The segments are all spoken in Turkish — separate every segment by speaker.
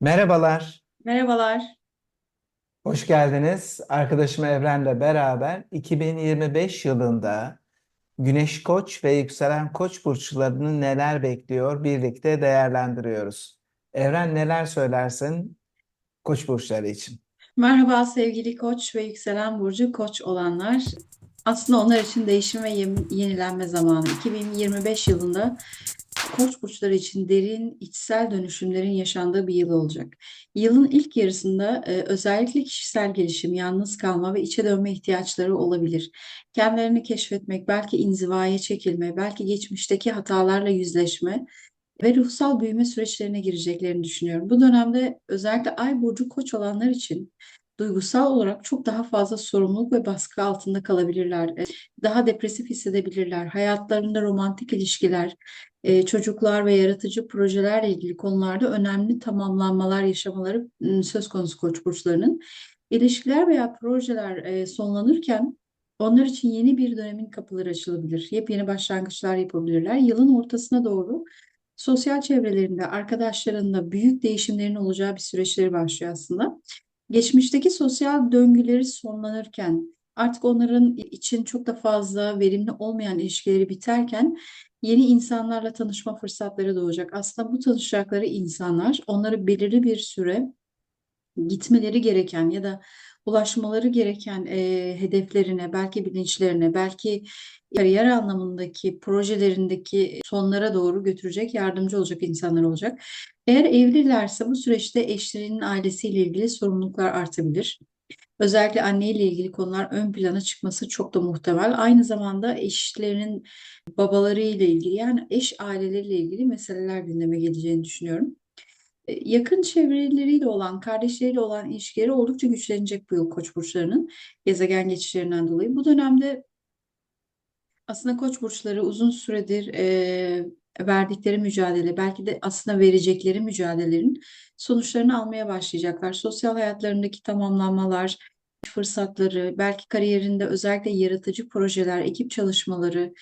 Speaker 1: Merhabalar,
Speaker 2: Merhabalar.
Speaker 1: hoş geldiniz. Arkadaşım Evren'le beraber 2025 yılında Güneş Koç ve Yükselen Koç burçlarını neler bekliyor birlikte değerlendiriyoruz. Evren neler söylersin Koç burçları için?
Speaker 2: Merhaba sevgili Koç ve yükselen burcu Koç olanlar. Aslında onlar için değişim ve yenilenme zamanı. 2025 yılında Koç burçları için derin içsel dönüşümlerin yaşandığı bir yıl olacak. Yılın ilk yarısında e, özellikle kişisel gelişim, yalnız kalma ve içe dönme ihtiyaçları olabilir. Kendilerini keşfetmek, belki inzivaya çekilme, belki geçmişteki hatalarla yüzleşme ve ruhsal büyüme süreçlerine gireceklerini düşünüyorum. Bu dönemde özellikle Ay burcu Koç olanlar için duygusal olarak çok daha fazla sorumluluk ve baskı altında kalabilirler. E, Daha depresif hissedebilirler. Hayatlarında romantik ilişkiler, e, çocuklar ve yaratıcı projelerle ilgili konularda önemli tamamlanmalar yaşamaları m, söz konusu Koç burçlarının. İlişkiler veya projeler e, sonlanırken onlar için yeni bir dönemin kapıları açılabilir. Yepyeni başlangıçlar yapabilirler. Yılın ortasına doğru sosyal çevrelerinde, arkadaşlarında büyük değişimlerin olacağı bir süreçleri başlıyor aslında. Geçmişteki sosyal döngüleri sonlanırken, artık onların için çok da fazla verimli olmayan ilişkileri biterken yeni insanlarla tanışma fırsatları doğacak. Aslında bu tanışacakları insanlar onları belirli bir süre gitmeleri gereken ya da ulaşmaları gereken e, hedeflerine, belki bilinçlerine, belki kariyer anlamındaki projelerindeki sonlara doğru götürecek, yardımcı olacak insanlar olacak. Eğer evlilerse bu süreçte eşlerinin ailesiyle ilgili sorumluluklar artabilir. Özellikle anneyle ilgili konular ön plana çıkması çok da muhtemel. Aynı zamanda eşlerinin babalarıyla ilgili yani eş aileleriyle ilgili meseleler gündeme geleceğini düşünüyorum. E, Yakın çevreleriyle olan, kardeşleriyle olan ilişkileri oldukça güçlenecek bu yıl Koç burçlarının gezegen geçişlerinden dolayı. Bu dönemde aslında Koç burçları uzun süredir e, verdikleri mücadele, belki de aslında verecekleri mücadelelerin sonuçlarını almaya başlayacaklar. Sosyal hayatlarındaki tamamlanmalar, fırsatları, belki kariyerinde özellikle yaratıcı projeler, ekip çalışmaları,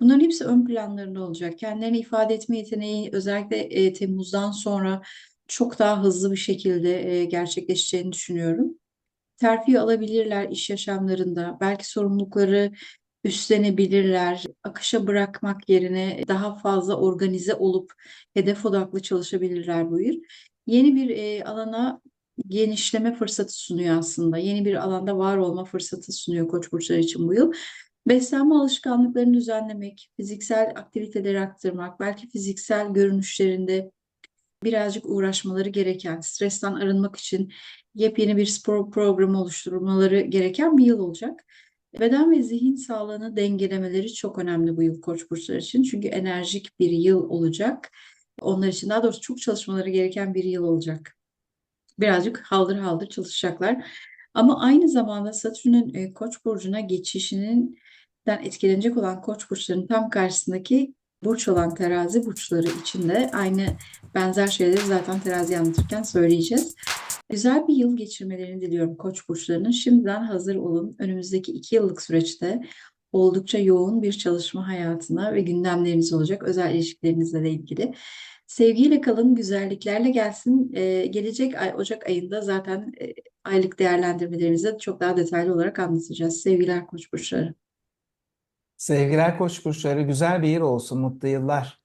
Speaker 2: bunların hepsi ön planlarında olacak. Kendilerini ifade etme yeteneği özellikle e, Temmuz'dan sonra çok daha hızlı bir şekilde e, gerçekleşeceğini düşünüyorum. Terfi alabilirler iş yaşamlarında, belki sorumlulukları üstlenebilirler, akışa bırakmak yerine daha fazla organize olup hedef odaklı çalışabilirler bu yıl. Yeni bir e, alana genişleme fırsatı sunuyor aslında. Yeni bir alanda var olma fırsatı sunuyor Koç burçları için bu yıl. Beslenme alışkanlıklarını düzenlemek, fiziksel aktiviteleri arttırmak, belki fiziksel görünüşlerinde birazcık uğraşmaları gereken, stresten arınmak için yepyeni bir spor programı oluşturmaları gereken bir yıl olacak. Beden ve zihin sağlığını dengelemeleri çok önemli bu yıl Koç burçları için. Çünkü enerjik bir yıl olacak. Onlar için daha doğrusu çok çalışmaları gereken bir yıl olacak. Birazcık haldır haldır çalışacaklar. Ama aynı zamanda Satürn'ün e, Koç burcuna geçişinin etkilenecek olan Koç burçlarının tam karşısındaki burç olan terazi burçları için de aynı benzer şeyleri zaten terazi anlatırken söyleyeceğiz. Güzel bir yıl geçirmelerini diliyorum Koç burçlarının. Şimdiden hazır olun. Önümüzdeki iki yıllık süreçte oldukça yoğun bir çalışma hayatına ve gündemleriniz olacak özel ilişkilerinizle de ilgili. Sevgiyle kalın, güzelliklerle gelsin. Ee, gelecek ay Ocak ayında zaten e, aylık değerlendirmelerimizi çok daha detaylı olarak anlatacağız. Sevgiler Koç burçları.
Speaker 1: Sevgiler Koç burçları güzel bir yıl olsun, mutlu yıllar.